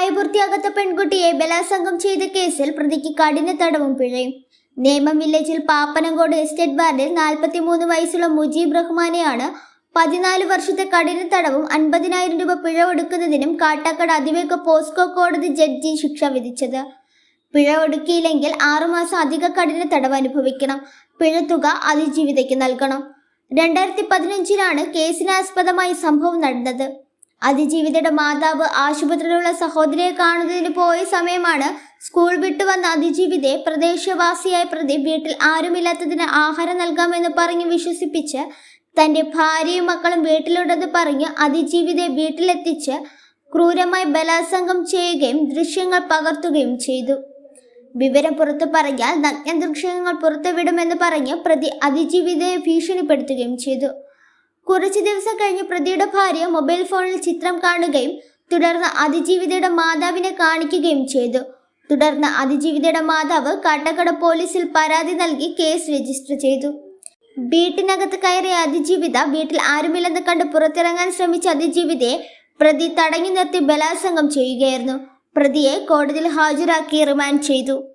പ്രായപൂർത്തിയാകാത്ത പെൺകുട്ടിയെ ബലാത്സംഗം ചെയ്ത കേസിൽ പ്രതിക്ക് കഠിന തടവും പിഴയും. നേമം വില്ലേജിൽ പാപ്പനങ്കോട് എസ്റ്റേറ്റ് വാർഡിൽ നാൽപ്പത്തിമൂന്ന് വയസ്സുള്ള മുജീബ് റഹ്മാനെയാണ് പതിനാല് വർഷത്തെ കഠിന തടവും അൻപതിനായിരം രൂപ പിഴ ഒടുക്കുന്നതിനും കാട്ടാക്കട അതിവേഗ പോസ്കോ കോടതി ജഡ്ജി ശിക്ഷ വിധിച്ചത്. പിഴ ഒടുക്കിയില്ലെങ്കിൽ ആറുമാസം അധിക കഠിന തടവ് അനുഭവിക്കണം. പിഴത്തുക അതിജീവിതയ്ക്ക് നൽകണം. രണ്ടായിരത്തി പതിനഞ്ചിലാണ് കേസിനാസ്പദമായി സംഭവം നടന്നത്. അതിജീവിതയുടെ മാതാവ് ആശുപത്രിയിലുള്ള സഹോദരിയെ കാണുന്നതിന് പോയ സമയമാണ് സ്കൂൾ വിട്ടു വന്ന അതിജീവിതയെ പ്രദേശവാസിയായ പ്രതി വീട്ടിൽ ആരുമില്ലാത്തതിന് ആഹാരം നൽകാമെന്ന് പറഞ്ഞ് വിശ്വസിപ്പിച്ച് തന്റെ ഭാര്യയും മക്കളും വീട്ടിലുണ്ടെന്ന് പറഞ്ഞ് അതിജീവിതയെ വീട്ടിലെത്തിച്ച് ക്രൂരമായി ബലാത്സംഗം ചെയ്യുകയും ദൃശ്യങ്ങൾ പകർത്തുകയും ചെയ്തു. വിവരം പുറത്തു പറഞ്ഞാൽ നഗ്ന ദൃശ്യങ്ങൾ പുറത്തുവിടുമെന്ന് പറഞ്ഞ് പ്രതി അതിജീവിതയെ ഭീഷണിപ്പെടുത്തുകയും ചെയ്തു. കുറച്ചു ദിവസം കഴിഞ്ഞ് പ്രതിയുടെ ഭാര്യ മൊബൈൽ ഫോണിൽ ചിത്രം കാണുകയും തുടർന്ന് അതിജീവിതയുടെ മാതാവിനെ കാണിക്കുകയും ചെയ്തു. തുടർന്ന് അതിജീവിതയുടെ മാതാവ് കാട്ടക്കട പോലീസിൽ പരാതി നൽകി കേസ് രജിസ്റ്റർ ചെയ്തു. വീട്ടിനകത്ത് കയറിയ അതിജീവിത വീട്ടിൽ ആരുമില്ലെന്ന് കണ്ട് പുറത്തിറങ്ങാൻ ശ്രമിച്ച അതിജീവിതയെ പ്രതി തടഞ്ഞു നിർത്തി ബലാത്സംഗം ചെയ്യുകയായിരുന്നു. പ്രതിയെ കോടതിയിൽ ഹാജരാക്കി റിമാൻഡ് ചെയ്തു.